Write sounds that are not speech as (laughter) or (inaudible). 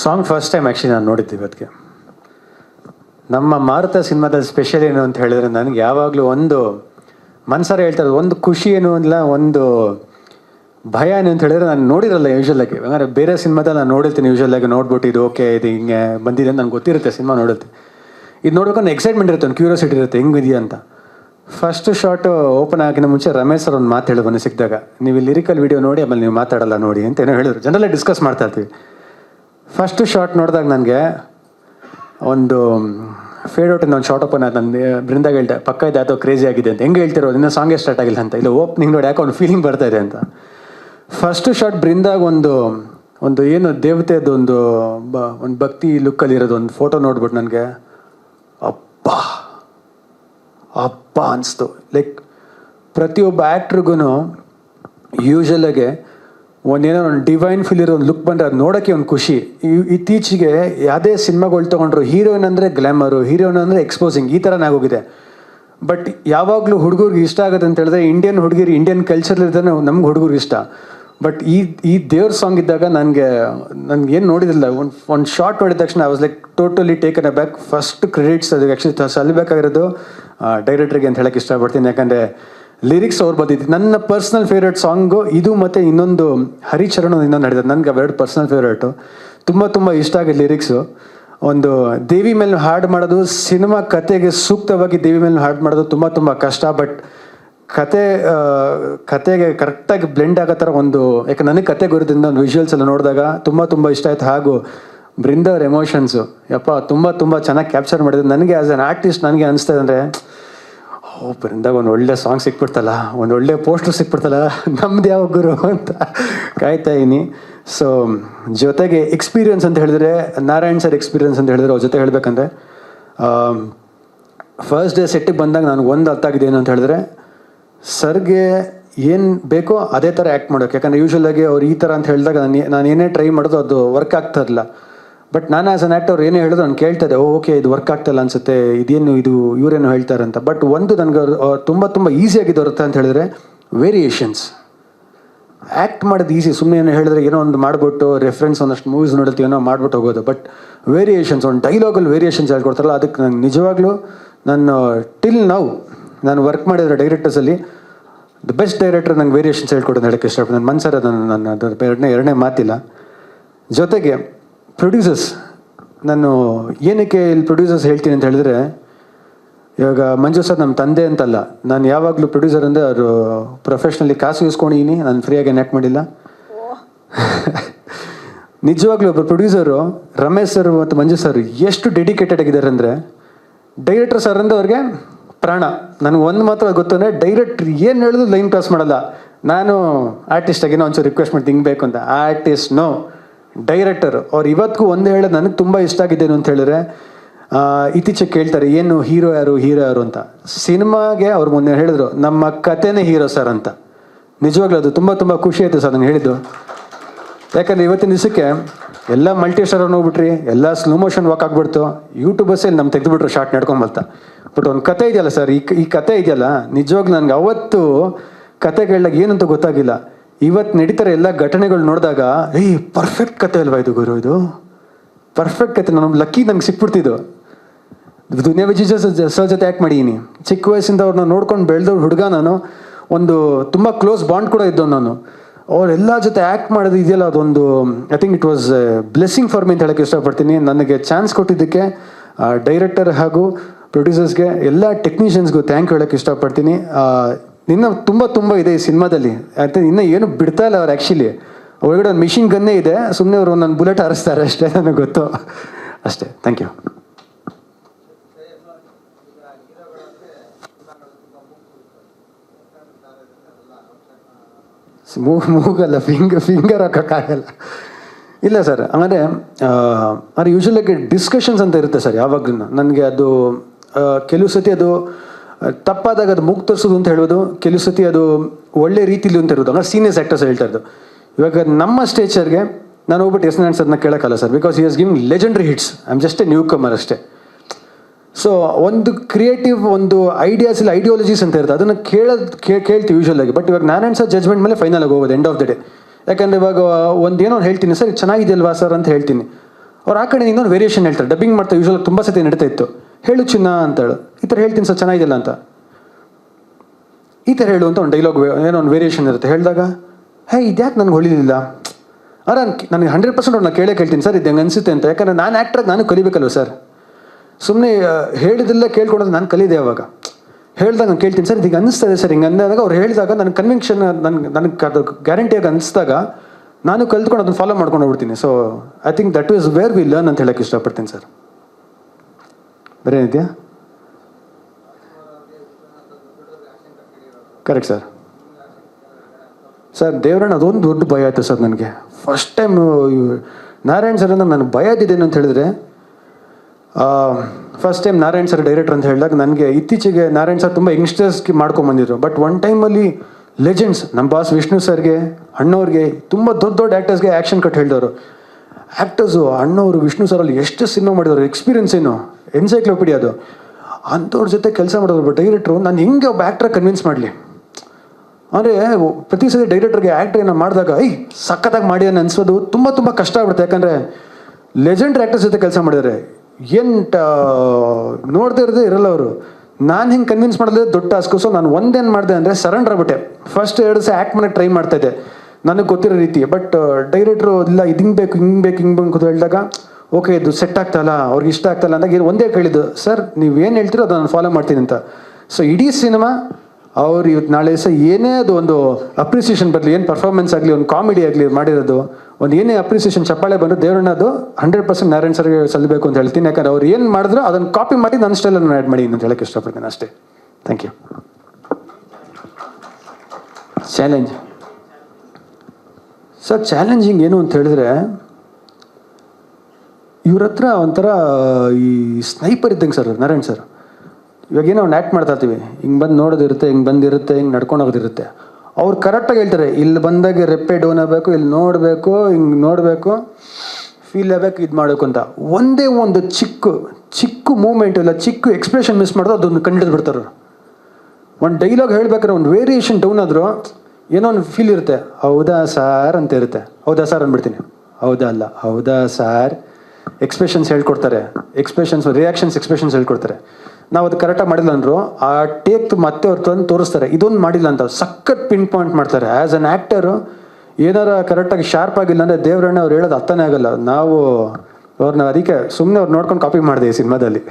Song first time actually ನಾನು ನೋಡಿದ್ದೆ ಇವತ್ತಿಗೆ ನಮ್ಮ ಮಾರುತ ಸಿನಿಮಾದಲ್ಲಿ ಸ್ಪೆಷಲ್ ಏನು ಅಂತ ಹೇಳಿದ್ರೆ ನನಗೆ ಯಾವಾಗಲೂ ಒಂದು, ಮನ್ಸಾರ ಹೇಳ್ತಾರೆ ಒಂದು ಖುಷಿ ಏನು ಇಲ್ಲ, ಒಂದು ಭಯ ಏನು ಅಂತ ಹೇಳಿದ್ರೆ ನಾನು ನೋಡಿರಲ್ಲ ಯೂಶಲಾಗಿ ಹಂಗಾರೆ ಬೇರೆ ಸಿನಿಮಾದಲ್ಲಿ ನಾನು ನೋಡಿರ್ತೀನಿ ಯೂಶಲಾಗಿ ನೋಡ್ಬಿಟ್ಟು ಇದು ಓಕೆ ಇದು ಹಿಂಗೆ ಬಂದಿದೆ ಅಂತ ನನಗೆ ಗೊತ್ತಿರುತ್ತೆ, ಸಿನಿಮಾ ನೋಡುತ್ತೆ. ಇದು ನೋಡ್ಬೇಕು ಒಂದು ಎಕ್ಸೈಟ್ಮೆಂಟ್ ಇರುತ್ತೆ, ಒಂದು ಕ್ಯೂರಿಯಾಸಿಟಿ ಇರುತ್ತೆ, ಹೆಂಗಿದೆಯಾ ಅಂತ. ಫಸ್ಟ್ ಶಾರ್ಟ್ ಓಪನ್ ಆಗಿನ ಮುಂಚೆ ರಮೇಶ್ ಸರ್ ಒಂದು ಮಾತು ಹೇಳಿ ಬನ್ನಿ ಸಿಕ್ಕಿದಾಗ ನೀವು ಲಿರಿಕಲ್ ವಿಡಿಯೋ ನೋಡಿ, ಆಮೇಲೆ ನೀವು ಮಾತಾಡಲ್ಲ ನೋಡಿ ಅಂತ ಏನೋ ಹೇಳಿದ್ರು. ಜನರಲ್ಲೇ ಡಿಸ್ಕಸ್ ಮಾಡ್ತಾ ಇರ್ತೀವಿ. ಫಸ್ಟ್ ಶಾರ್ಟ್ ನೋಡಿದಾಗ ನನಗೆ ಒಂದು ಫೇಡ್ ಔಟ್ ಒಂದು ಶಾರ್ಟ್ ಓಪನ್ ಆಯ್ತು. ನಾನು ಬೃಂದಾಗ ಹೇಳ್ದೆ, ಪಕ್ಕ ಇದೆ ಅಥವಾ ಕ್ರೇಜಿ ಆಗಿದೆ ಅಂತ. ಹೆಂಗೆ ಹೇಳ್ತಿರೋ ಇನ್ನೂ ಸಾಂಗೇ ಸ್ಟಾರ್ಟ್ ಆಗಿಲ್ಲ ಅಂತ. ಇಲ್ಲ ಓಪನಿಂಗ್ ನೋಡಿ ಯಾಕೆ ಒಂದು ಫೀಲಿಂಗ್ ಬರ್ತಾ ಇದೆ ಅಂತ. ಫಸ್ಟ್ ಶಾರ್ಟ್ ಬೃಂದಾಗ ಒಂದು ಒಂದು ಏನು ದೇವತೆದು ಒಂದು, ಬ, ಒಂದು ಭಕ್ತಿ ಲುಕ್ಕಲ್ಲಿ ಇರೋದು, ಒಂದು ಫೋಟೋ ನೋಡ್ಬಿಟ್ಟು ನನಗೆ. ಅಪ್ಪ ಅಪ್ಪ ಅನಿಸ್ತು. ಲೈಕ್ ಪ್ರತಿಯೊಬ್ಬ ಆ್ಯಕ್ಟ್ರಿಗೂ ಯೂಶಲಾಗೆ ಒಂದೇನೋ ಒಂದು ಡಿವೈನ್ ಫೀಲ್ ಇರೋ ಒಂದು ಲುಕ್ ಬಂದರೆ ಅದು ನೋಡೋಕ್ಕೆ ಒಂದು ಖುಷಿ. ಇತ್ತೀಚೆಗೆ ಯಾವುದೇ ಸಿನಿಮಾಗಳು ತೊಗೊಂಡ್ರು ಹೀರೋಯಿನ್ ಅಂದರೆ ಗ್ಲ್ಯಾಮರು ಹೀರೋಯಿನ್ ಅಂದರೆ ಎಕ್ಸ್ಪೋಸಿಂಗ್ ಈ ಥರನೇ ಆಗೋಗಿದೆ. ಬಟ್ ಯಾವಾಗಲೂ ಹುಡುಗರಿಗೆ ಇಷ್ಟ ಆಗುತ್ತೆ ಅಂತ ಹೇಳಿದ್ರೆ ಇಂಡಿಯನ್ ಹುಡುಗಿರು ಇಂಡಿಯನ್ ಕಲ್ಚರ್ ಇರ್ತಾನೆ ನಮ್ಗೆ ಹುಡುಗರಿಗೆ ಇಷ್ಟ. ಬಟ್ ಈ ಈ ದೇವ್ರ ಸಾಂಗ್ ಇದ್ದಾಗ ನನಗೆ ನನಗೆ ಏನು ನೋಡಿದಿಲ್ಲ ಒಂದು ಒಂದು ಶಾರ್ಟ್ ನೋಡಿದ ತಕ್ಷಣ I was like totally taken aback first credits ಅದು ಆ್ಯಕ್ಚುಲಿ ಸಲ್ಲಬೇಕಾಗಿರೋದು ಡೈರೆಕ್ಟ್ರಿಗೆ ಅಂತ ಹೇಳಕ್ಕೆ ಇಷ್ಟಪಡ್ತೀನಿ. ಯಾಕಂದರೆ ಲಿರಿಕ್ಸ್ ಅವ್ರು ಬಂದಿದ್ದು ನನ್ನ ಪರ್ಸ್ನಲ್ ಫೇವ್ರೇಟ್ ಸಾಂಗು ಇದು ಮತ್ತು ಇನ್ನೊಂದು ಹರಿಚರಣ್ ಇನ್ನೊಂದು ನಡೆದ ನನಗೆ ಅವೆರಡು ಪರ್ಸ್ನಲ್ ಫೇವ್ರೇಟು ತುಂಬ ತುಂಬ ಇಷ್ಟ ಆಗಿದೆ ಲಿರಿಕ್ಸು ಒಂದು ದೇವಿ ಮೇಲೆ ಹಾಡು ಮಾಡೋದು, ಸಿನಿಮಾ ಕತೆಗೆ ಸೂಕ್ತವಾಗಿ ದೇವಿ ಮೇಲೆ ಹಾಡು ಮಾಡೋದು ತುಂಬ ತುಂಬ ಕಷ್ಟ ಬಟ್ ಕತೆ ಕತೆಗೆ ಕರೆಕ್ಟಾಗಿ ಬ್ಲೆಂಡ್ ಆಗೋ ಥರ ಒಂದು ಯಾಕೆ ನನಗೆ ಕತೆ ಗುರುದಿಂದ ಒಂದು ವಿಜುವಲ್ಸ್ ಎಲ್ಲ ನೋಡಿದಾಗ ತುಂಬ ತುಂಬ ಇಷ್ಟ ಆಯಿತು. ಹಾಗೂ ಬ್ರಿಂದವ್ರ ಎಮೋಷನ್ಸು ಯಪ್ಪ, ತುಂಬ ತುಂಬ ಚೆನ್ನಾಗಿ ಕ್ಯಾಪ್ಚರ್ ಮಾಡಿದ್ರು. ನನಗೆ ಆ್ಯಸ್ ಅನ್ ಆರ್ಟಿಸ್ಟ್ ನನಗೆ ಅನಿಸ್ತದೆ ಅಂದರೆ ಓ ಬೃಂದಾಗ ಒಂದು ಒಳ್ಳೆ ಸಾಂಗ್ ಸಿಕ್ಬಿಡ್ತಲ್ಲ, ಒಂದು ಒಳ್ಳೆ ಪೋಸ್ಟರ್ ಸಿಕ್ಬಿಡ್ತಲ್ಲ, ನಮ್ದು ಯಾವ ಗುರು ಅಂತ ಕಾಯ್ತಾ ಇದ್ದೀನಿ. ಸೊ ಜೊತೆಗೆ ಎಕ್ಸ್ಪೀರಿಯನ್ಸ್ ಅಂತ ಹೇಳಿದ್ರೆ, ನಾರಾಯಣ್ ಸರ್ ಎಕ್ಸ್ಪೀರಿಯನ್ಸ್ ಅಂತ ಹೇಳಿದ್ರೆ ಅವ್ರ ಜೊತೆ ಹೇಳಬೇಕಂದ್ರೆ ಫಸ್ಟ್ ಡೇ ಸೆಟ್ಟಿಗೆ ಬಂದಾಗ ನನಗೆ ಒಂದು ಅರ್ಥ ಆಗಿದೆ ಏನು ಅಂತ ಹೇಳಿದ್ರೆ, ಸರ್ಗೆ ಏನು ಬೇಕೋ ಅದೇ ಥರ ಆ್ಯಕ್ಟ್ ಮಾಡೋಕೆ. ಯಾಕಂದರೆ ಯೂಶ್ವಲಾಗಿ ಅವ್ರು ಈ ಥರ ಅಂತ ಹೇಳಿದಾಗ ನಾನು ನಾನು ಏನೇ ಟ್ರೈ ಮಾಡೋದು ಅದು ವರ್ಕ್ ಆಗ್ತಾ ಇರಲಿಲ್ಲ. ಬಟ್ ನಾನು ಆ್ಯಸ್ ಅನ್ ಆ್ಯಕ್ಟರ್ ಏನೇ ಹೇಳಿದ್ರು ನಾನು ಕೇಳ್ತಾ ಇದ್ದೆ ಓಕೆ ಇದು ವರ್ಕ್ ಆಗ್ತಿಲ್ಲ ಅನ್ಸುತ್ತೆ, ಇದೇನು, ಇದು ಇವರೇನು ಹೇಳ್ತಾರೆ ಅಂತ. ಬಟ್ ಒಂದು ನನಗೆ ತುಂಬ ತುಂಬ ಈಸಿಯಾಗಿ ದೊರುತ್ತೆ ಅಂತ ಹೇಳಿದ್ರೆ ವೇರಿಯೇಷನ್ಸ್ ಆ್ಯಕ್ಟ್ ಮಾಡೋದು ಈಸಿ ಸುಮ್ಮನೆ ಏನೋ ಹೇಳಿದ್ರೆ ಏನೋ ಒಂದು ಮಾಡ್ಬಿಟ್ಟು ರೆಫರೆನ್ಸ್ ಒಂದಷ್ಟು ಮೂವೀಸ್ ನೋಡುತ್ತೀವಿ ಏನೋ ಮಾಡ್ಬಿಟ್ಟು ಹೋಗೋದು. ಬಟ್ ವೇರಿಯೇಷನ್ಸ್ ಒಂದು ಡೈಲಾಗಲ್ಲಿ ವೇರಿಯೇಷನ್ಸ್ ಹೇಳ್ಕೊಡ್ತಾರಲ್ಲ, ಅದಕ್ಕೆ ನಂಗೆ ನಿಜವಾಗ್ಲೂ ನಾನು ಟಿಲ್ ನೌ ನಾನು ವರ್ಕ್ ಮಾಡಿರೋ ಡೈರೆಕ್ಟರ್ಸಲ್ಲಿ ದ ಬೆಸ್ಟ್ ಡೈರೆಕ್ಟರ್ ನಂಗೆ ವೇರಿಯೇಷನ್ಸ್ ಹೇಳ್ಕೊಡೋದು ಹೇಳೋಕ್ಕೆ ಇಷ್ಟಪಡ್ತೀನಿ. ನನ್ನ ಮನ್ಸರ ನನ್ನ ನನ್ನ ಎರಡನೇ ಎರಡನೇ ಮಾತಿಲ್ಲ. ಜೊತೆಗೆ ಪ್ರೊಡ್ಯೂಸರ್ಸ್ ನಾನು ಏನಕ್ಕೆ ಇಲ್ಲಿ ಪ್ರೊಡ್ಯೂಸರ್ಸ್ ಹೇಳ್ತೀನಿ ಅಂತ ಹೇಳಿದ್ರೆ, ಇವಾಗ ಮಂಜು ಸರ್ ನಮ್ಮ ತಂದೆ ಅಂತಲ್ಲ, ನಾನು ಯಾವಾಗಲೂ ಪ್ರೊಡ್ಯೂಸರ್ ಅಂದರೆ ಅವರು ಪ್ರೊಫೆಷ್ನಲಿ ಕಾಸು ಇಸ್ಕೊಂಡಿದ್ದೀನಿ ನಾನು ಫ್ರೀಯಾಗಿ ನೆಕ್ ಮಾಡಿಲ್ಲ. (laughs) ನಿಜವಾಗ್ಲೂ ಒಬ್ಬರು ಪ್ರೊಡ್ಯೂಸರು ರಮೇಶ್ ಸರ್ ಮತ್ತು ಮಂಜು ಸರ್ ಎಷ್ಟು ಡೆಡಿಕೇಟೆಡ್ ಆಗಿದ್ದಾರೆ ಅಂದರೆ ಡೈರೆಕ್ಟರ್ ಸರ್ ಅಂದರೆ ಅವ್ರಿಗೆ ಪ್ರಾಣ. ನನಗೆ ಒಂದು ಮಾತ್ರ ಗೊತ್ತು ಅಂದರೆ ಡೈರೆಕ್ಟ್ರ್ ಏನು ಹೇಳಿದ್ರು ಲೈನ್ ಕ್ರಾಸ್ ಮಾಡಲ್ಲ. ನಾನು ಆರ್ಟಿಸ್ಟ್ ಏನೋ ಒಂಚೂರು ರಿಕ್ವೆಸ್ಟ್ ಮಾಡಿ ಹಿಂಗೆ ಬೇಕು ಅಂತ. ಆರ್ಟಿಸ್ಟ್ ನೋ ಡೈರೆಕ್ಟರ್, ಅವ್ರು ಇವತ್ತಿಗೂ ಒಂದು ಹೇಳೋದು ನನಗೆ ತುಂಬ ಇಷ್ಟ ಆಗಿದ್ದೇನು ಅಂತ ಹೇಳಿದ್ರೆ ಇತ್ತೀಚೆಗೆ ಕೇಳ್ತಾರೆ, ಏನು ಹೀರೋ ಯಾರು ಹೀರೋ ಯಾರು ಅಂತ. ಸಿನಿಮಾಗೆ ಅವ್ರು ಮೊನ್ನೆ ಹೇಳಿದ್ರು, ನಮ್ಮ ಕತೆನೇ ಹೀರೋ ಸರ್ ಅಂತ. ನಿಜವಾಗ್ಲೂ ಅದು ತುಂಬ ತುಂಬ ಖುಷಿ ಆಯಿತು ಸರ್ ನಂಗೆ ಹೇಳಿದ್ದು. ಯಾಕಂದ್ರೆ ಇವತ್ತಿನ ದಿವಸಕ್ಕೆ ಎಲ್ಲ ಮಲ್ಟಿ ಸ್ಟಾರ್ ಹೋಗ್ಬಿಟ್ರಿ ಎಲ್ಲ ಸ್ಲೋ ಮೋಷನ್ ವಾಕ್ ಆಗ್ಬಿಡ್ತು ಯೂಟ್ಯೂಬಸ್ಸೇ ನಮ್ಮ ತೆಗೆದುಬಿಟ್ರು ಶಾರ್ಟ್ ನಡ್ಕೊಂಬರ್ತಾ ಬಟ್ ಒಂದು ಕತೆ ಇದೆಯಲ್ಲ ಸರ್, ಈ ಈ ಕತೆ ಇದೆಯಲ್ಲ, ನಿಜವಾಗ್ಲೂ ನನಗೆ ಅವತ್ತು ಕತೆಗಳಾಗ ಏನಂತ ಗೊತ್ತಾಗಿಲ್ಲ. ಇವತ್ತು ನಡೀತಾರೆ ಎಲ್ಲ ಘಟನೆಗಳು ನೋಡಿದಾಗ, ಏಯ್ ಪರ್ಫೆಕ್ಟ್ ಕತೆ ಅಲ್ವಾ ಇದು ಗುರು ಇದು? ಪರ್ಫೆಕ್ಟ್ ಕತೆ ನಾನು ಲಕ್ಕಿ ನಂಗೆ ಸಿಕ್ಬಿಡ್ತಿದ್ದು. ದುನಿಯಾ ವಿಜಯ ಸರ್ ಜೊತೆ ಆ್ಯಕ್ಟ್ ಮಾಡಿದ್ದೀನಿ ಚಿಕ್ಕ ವಯಸ್ಸಿಂದ ಅವ್ರನ್ನ ನೋಡ್ಕೊಂಡು ಬೆಳೆದವ್ರ ಹುಡುಗ ನಾನು. ಒಂದು ತುಂಬ ಕ್ಲೋಸ್ ಬಾಂಡ್ ಕೂಡ ಇದ್ದವ್ ನಾನು. ಅವರೆಲ್ಲ ಜೊತೆ ಆ್ಯಕ್ಟ್ ಮಾಡೋದು ಇದೆಯಲ್ಲ, ಅದೊಂದು I think it was blessing for me ಅಂತ ಹೇಳಕ್ಕೆ ಇಷ್ಟಪಡ್ತೀನಿ. ನನಗೆ ಚಾನ್ಸ್ ಕೊಟ್ಟಿದ್ದಕ್ಕೆ ಡೈರೆಕ್ಟರ್ ಹಾಗೂ ಪ್ರೊಡ್ಯೂಸರ್ಸ್ಗೆ ಎಲ್ಲ ಟೆಕ್ನಿಷಿಯನ್ಸ್ಗೂ ಥ್ಯಾಂಕ್ ಹೇಳಕ್ಕೆ ಇಷ್ಟಪಡ್ತೀನಿ. ಇನ್ನು ತುಂಬ ತುಂಬ ಇದೆ ಈ ಸಿನಿಮಾದಲ್ಲಿ. ಅಂತ ಇನ್ನೂ ಏನು ಬಿಡ್ತಾ ಇಲ್ಲ ಅವ್ರು ಆ್ಯಕ್ಚುಲಿ ಒಳಗಡೆ ಒಂದು ಮಿಷಿನ್ ಗನ್ನೇ ಇದೆ ಸುಮ್ಮನೆ ಅವರು ನನ್ನ ಬುಲೆಟ್ ಹಾರಿಸ್ತಾರೆ ಅಷ್ಟೇ ನನಗೆ ಗೊತ್ತು. ಅಷ್ಟೇ ಥ್ಯಾಂಕ್ ಯು ಮೂಗು ಮೂಗಲ್ಲ ಫಿಂಗರ್ ಫಿಂಗರ್ ಹಾಕೋಕ್ಕಾಗಲ್ಲ ಇಲ್ಲ ಸರ್ ಅಂದರೆ ಆದರೆ ಯೂಶಲಾಗಿ ಡಿಸ್ಕಷನ್ಸ್ ಅಂತ ಇರುತ್ತೆ ಸರ್ ಯಾವಾಗಲೂ ನನಗೆ ಅದು ಕೆಲವು ಸತಿ ಅದು ತಪ್ಪಾದಾಗ ಅದು ಮೂಗು ತರಿಸೋದು ಅಂತ ಹೇಳೋದು ಕೆಲವು ಸತಿ ಅದು ಒಳ್ಳೆ ರೀತಿಲಿ ಅಂತ ಇರೋದು ಅಂದ್ರೆ ಸೀನಿಯರ್ಸ್ ಆ್ಯಕ್ಟರ್ಸ್ ಹೇಳ್ತಾ ಇರೋದು. ಇವಾಗ ನಮ್ಮ ಸ್ಟೇಚರ್ಗೆ ನಾನು ಹೋಗ್ಬಿಟ್ಟು ಎಸ್ ನಾನ್ ಸರ್ನ ಕೇಳೋಕ್ಕಲ್ಲ sir because he has giving legendary hits I am just a newcomer ಅಷ್ಟೇ. ಸೊ ಒಂದು ಕ್ರಿಯೇಟಿವ್ ಒಂದು ಐಡಿಯಾಸ್ ಇಲ್ಲ ಐಡಿಯಾಲಜೀಸ್ ಅಂತ ಇರುತ್ತೆ. ಅದನ್ನು ಕೇಳೋದು ಕೇಳ್ತೀವಿ ಯೂಶಲ್ ಆಗಿ. ಬಟ್ ಇವಾಗ ನಾನು ಸರ್ ಜಜ್ಮೆಂಟ್ ಮೇಲೆ ಫೈನಲ್ ಆಗಿ ಹೋಗೋದು ಎಂಡ್ ಆಫ್ ದ ಡೇ ಯಾಕಂದ್ರೆ ಇವಾಗ ಏನೋ ಹೇಳ್ತೀನಿ ಸರ್ ಚೆನ್ನಾಗಿದೆಯಲ್ವಾ ಸರ್ ಅಂತ ಹೇಳ್ತೀನಿ. ಅವ್ರು ಆ ಕಡೆ ಇನ್ನೊಂದು ವೇರಿಯೇಷನ್ ಹೇಳ್ತಾರೆ. ಡಬ್ಬಿಂಗ್ ಮಾಡ್ತಾ ಯೂಶಲ್ ತುಂಬ ಸತಿ ನಡೀತಾ ಇತ್ತು. ಹೇಳು ಚಿನ್ನ ಅಂತ ಹೇಳು. ಈ ಥರ ಹೇಳ್ತೀನಿ, ಸರ್, ಚೆನ್ನಾಗಿದೆಯಲ್ಲ ಅಂತ. ಈ ಥರ ಹೇಳು ಅಂತ ಒಂದು ಡೈಲಾಗ್ ಏನೋ ಒಂದು ವೇರಿಯೇಷನ್ ಇರುತ್ತೆ. ಹೇಳಿದಾಗ, ಹೇ, ಇದ್ಯಾಕೆ ನನಗೆ ಹೊಳಿಲಿಲ್ಲ? ಅರ ನನಗೆ ಹಂಡ್ರೆಡ್ ಪರ್ಸೆಂಟ್ ಅವ್ರನ್ನ ಕೇಳೇ ಕೇಳ್ತೀನಿ, ಸರ್, ಇದು ಹೆಂಗೆ ಅನಿಸುತ್ತೆ ಅಂತ. ಯಾಕಂದರೆ ನಾನು ಆ್ಯಕ್ಟ್ರಾಗಿ ನಾನು ಕಲಿಬೇಕಲ್ವ, ಸರ್? ಸುಮ್ಮನೆ ಹೇಳಿದೆಲ್ಲ ಕೇಳ್ಕೊಡೋದು ನಾನು ಕಲಿದೆ ಅವಾಗ. ಹೇಳಿದಾಗ ನಾನು ಕೇಳ್ತೀನಿ, ಸರ್ ಇದೀಗ ಅನಿಸ್ತದೆ, ಸರ್? ಹಿಂಗೆ ಅಂದಾಗ ಅವ್ರು ಹೇಳಿದಾಗ ನನ್ನ ಕನ್ವಿಕ್ಷನ್ ನನಗೆ ನನಗೆ ಅದು ಗ್ಯಾರಂಟಿಯಾಗಿ ಅನಿಸಿದಾಗ ನಾನು ಕಲ್ತ್ಕೊಂಡು ಅದನ್ನು ಫಾಲೋ ಮಾಡ್ಕೊಂಡು ಹೋಗ್ಬಿಡ್ತೀನಿ. So I think that is where we learn ಅಂತ ಹೇಳಕ್ಕೆ ಇಷ್ಟಪಡ್ತೀನಿ, ಸರ್. ಬೇರೆ ಏನಿದೆಯಾ ಕರೆಕ್ಟ್ ಸರ್ ಸರ್ ದೇವರಣ್ಣ, ಅದೊಂದು ದೊಡ್ಡ ಭಯ ಆಯಿತು ಸರ್ ನನಗೆ. ಫಸ್ಟ್ ಟೈಮ್ ನಾರಾಯಣ್ ಸರ್ ಅಂದ್ರೆ ನನಗೆ ಭಯ ಇದ್ದಿದ್ದೇನು ಅಂತ ಹೇಳಿದ್ರೆ first time Narayan sir director ಅಂತ ಹೇಳಿದಾಗ ನನಗೆ ಇತ್ತೀಚೆಗೆ ನಾರಾಯಣ್ ಸರ್ ತುಂಬ ಯಂಗ್ಸ್ಟರ್ಸ್ಗೆ ಮಾಡ್ಕೊಂಬಂದಿದ್ರು ಬಟ್ ಒನ್ ಟೈಮಲ್ಲಿ ಲೆಜೆಂಡ್ಸ್ ನಮ್ಮ ಬಾಸ್ ವಿಷ್ಣು ಸರ್ಗೆ ಅಣ್ಣವ್ರಿಗೆ ತುಂಬ ದೊಡ್ಡ ದೊಡ್ಡ ಆ್ಯಕ್ಟರ್ಸ್ಗೆ ಆ್ಯಕ್ಷನ್ ಕಟ್ ಹೇಳಿದವರು. ಆ್ಯಕ್ಟರ್ಸು ಅಣ್ಣವರು ವಿಷ್ಣು ಸರ್ ಅಲ್ಲಿ ಎಷ್ಟು ಸಿನಿಮಾ ಮಾಡಿದವರು ಎಕ್ಸ್ಪೀರಿಯನ್ಸ್ ಏನು? ಎನ್ಸೈಕ್ಲೋಪಿಡಿಯಾ ಅದು. ಅಂಥವ್ರ ಜೊತೆ ಕೆಲಸ ಮಾಡೋದು ಡೈರೆಕ್ಟ್ರು ನಾನು ಹಿಂಗೆ ಒಬ್ಬ ಆ್ಯಕ್ಟ್ರ ಕನ್ವಿನ್ಸ್ ಮಾಡಲಿ. ಅಂದರೆ ಪ್ರತಿ ಸತಿ ಡೈರೆಕ್ಟರ್ಗೆ ಆ್ಯಕ್ಟ್ರ್ ಏನೋ ಮಾಡಿದಾಗ, ಐ, ಸಖತ್ತಾಗಿ ಮಾಡಿ ಅನ್ನೋ ಅನ್ಸೋದು ತುಂಬ ತುಂಬ ಕಷ್ಟ ಆಗ್ಬಿಡುತ್ತೆ. ಯಾಕಂದರೆ ಲೆಜೆಂಡ್ ಆ್ಯಕ್ಟರ್ಸ್ ಜೊತೆ ಕೆಲಸ ಮಾಡಿದರೆ ಏನು ನೋಡ್ತಾ ಇರೋದೇ ಇರಲ್ಲ ಅವರು. ನಾನು ಹಿಂಗೆ ಕನ್ವಿನ್ಸ್ ಮಾಡಿದ್ರೆ ದೊಡ್ಡ ಟಾಸ್ಕು ಸೊ ನಾನು ಒಂದೇನು ಮಾಡಿದೆ ಅಂದರೆ ಸರೆಂಡರ್ ಆಗ್ಬಿಟ್ಟೆ. ಫಸ್ಟ್ ಎರಡು ಸಹ ಆ್ಯಕ್ಟ್ ಮಾಡೋಕ್ಕೆ ಟ್ರೈ ಮಾಡ್ತಾ ಇದ್ದೆ. ನನಗೆ ಗೊತ್ತಿರೋ ರೀತಿ ಬಟ್ ಡೈರೆಕ್ಟ್ರು ಇಲ್ಲ, ಇದು ಹಿಂಗೆ ಬೇಕು ಹಿಂಗೆ ಬೇಕು ಹಿಂಗೆ ಬೇಕು ಅಂತ ಹೇಳಿದಾಗ ಓಕೆ, ಇದು ಸೆಟ್ ಆಗ್ತಲ್ಲ ಅವ್ರಿಗೆ ಇಷ್ಟ ಆಗ್ತಾಯಿಲ್ಲ ಅಂದಾಗ ಏನು ಒಂದೇ ಕೇಳಿದ್ದು, ಸರ್, ನೀವು ಏನು ಹೇಳ್ತೀರೋ ಅದನ್ನು ಫಾಲೋ ಮಾಡ್ತೀನಿ ಅಂತ. ಸೊ ಇಡೀ ಸಿನಿಮಾ ಅವ್ರು ಇವತ್ತು ನಾಳೆ ದಿವಸ ಏನೇ ಅದು ಒಂದು ಅಪ್ರಿಸಿಯೇಷನ್ ಬರಲಿ, ಏನು ಪರ್ಫಾರ್ಮೆನ್ಸ್ ಆಗಲಿ, ಒಂದು ಕಾಮಿಡಿ ಆಗಲಿ ಮಾಡಿರೋದು, ಒಂದು ಏನೇ ಅಪ್ರಿಸಿಯೇಷನ್ ಚಪ್ಪಾಳೆ ಬಂದು ದೇವ್ರನ್ನ ಅದು ಹಂಡ್ರೆಡ್ ಪರ್ಸೆಂಟ್ ನಾರಾಯಣ್ ಸರ್ಗೆ ಸಲ್ಲಬೇಕು ಅಂತ ಹೇಳ್ತೀನಿ. ಯಾಕಂದ್ರೆ ಅವ್ರು ಏನು ಮಾಡಿದ್ರು ಅದನ್ನು ಕಾಪಿ ಮಾಡಿ ನನ್ನ ಸ್ಟೈಲನ್ನು ಆ್ಯಡ್ ಮಾಡಿ ಅಂತ ಹೇಳಕ್ಕೆ ಇಷ್ಟಪಡ್ತೀನಿ ಅಷ್ಟೇ. Thank you challenge sir challenging ಏನು ಅಂತ ಹೇಳಿದ್ರೆ ಇವ್ರ ಹತ್ರ ಒಂಥರ, ಈ ಸ್ನೈಪರ್ ಇದ್ದಂಗೆ ಸರ್ ನಾರಾಯಣ್ ಸರ್ ಇವಾಗ ಏನೋ ಒಂದು ಆ್ಯಕ್ಟ್ ಮಾಡ್ತಾ ಇರ್ತೀವಿ. ಹಿಂಗೆ ಬಂದು ನೋಡೋದಿರುತ್ತೆ, ಹಿಂಗೆ ಬಂದಿರುತ್ತೆ, ಹಿಂಗೆ ನಡ್ಕೊಂಡು ಹೋಗೋದಿರುತ್ತೆ. ಅವ್ರು ಕರೆಕ್ಟಾಗಿ ಹೇಳ್ತಾರೆ, ಇಲ್ಲಿ ಬಂದಾಗ ರೆಪ್ಪೆ ಡೌನ್ ಆಗಬೇಕು, ಇಲ್ಲಿ ನೋಡಬೇಕು, ಹಿಂಗೆ ನೋಡಬೇಕು ಫೀಲ್ ಆಗಬೇಕು, ಇದು ಮಾಡಬೇಕು ಅಂತ. ಒಂದೇ ಒಂದು ಚಿಕ್ಕ ಚಿಕ್ಕ ಮೂಮೆಂಟ್ ಇಲ್ಲ, ಚಿಕ್ಕ ಎಕ್ಸ್ಪ್ರೆಷನ್ ಮಿಸ್ ಮಾಡಿದ್ರೆ ಅದನ್ನು ಕಂಡಿಡಿದು ಬಿಡ್ತಾರೆ ಒಂದು ಡೈಲಾಗ್ ಹೇಳ್ಬೇಕಾದ್ರೆ ಒಂದು ವೇರಿಯೇಷನ್ ಡೌನ್ ಆದರೂ ಏನೋ ಒಂದು ಫೀಲ್ ಇರುತ್ತೆ. ಹೌದಾ ಸಾರ್ ಅಂತ ಇರುತ್ತೆ. ಹೌದಾ ಸಾರ್ ಅಂದ್ಬಿಡ್ತೀನಿ. ಹೌದಾ ಅಲ್ಲ, ಹೌದಾ ಸಾರ್ ಎಕ್ಸ್ಪ್ರೆಷನ್ಸ್ ಹೇಳ್ಕೊಡ್ತಾರೆ. ಎಕ್ಸ್ಪ್ರೆಷನ್ಸ್ ರಿಯಾಕ್ಷನ್ಸ್ ಎಕ್ಸ್ಪ್ರೆಷನ್ಸ್ ಹೇಳ್ಕೊಡ್ತಾರೆ. ನಾವು ಅದು ಕರೆಕ್ಟಾಗಿ ಮಾಡಿಲ್ಲ ಅಂದ್ರು, ಆ ಟೇಕ್ ಮತ್ತೆ ಅವ್ರು ತಂದು ತೋರಿಸ್ತಾರೆ. ಇದೊಂದು ಮಾಡಿಲ್ಲ ಅಂತ ಸಖತ್ ಪಿನ್ ಪಾಯಿಂಟ್ ಮಾಡ್ತಾರೆ. ಆ್ಯಸ್ ಅನ್ ಆ್ಯಕ್ಟರು ಏನಾರ ಕರೆಕ್ಟಾಗಿ ಶಾರ್ಪ್ ಆಗಿಲ್ಲ ಅಂದರೆ ದೇವರಣ್ಣ ಅವ್ರು ಹೇಳೋದು ಅರ್ಥನೇ ಆಗಲ್ಲ. ನಾವು ಅವ್ರನ್ನ ಅದಕ್ಕೆ ಸುಮ್ಮನೆ ಅವ್ರು ನೋಡ್ಕೊಂಡು ಕಾಪಿ ಮಾಡಿದೆ ಈ ಸಿನಿಮಾದಲ್ಲಿ.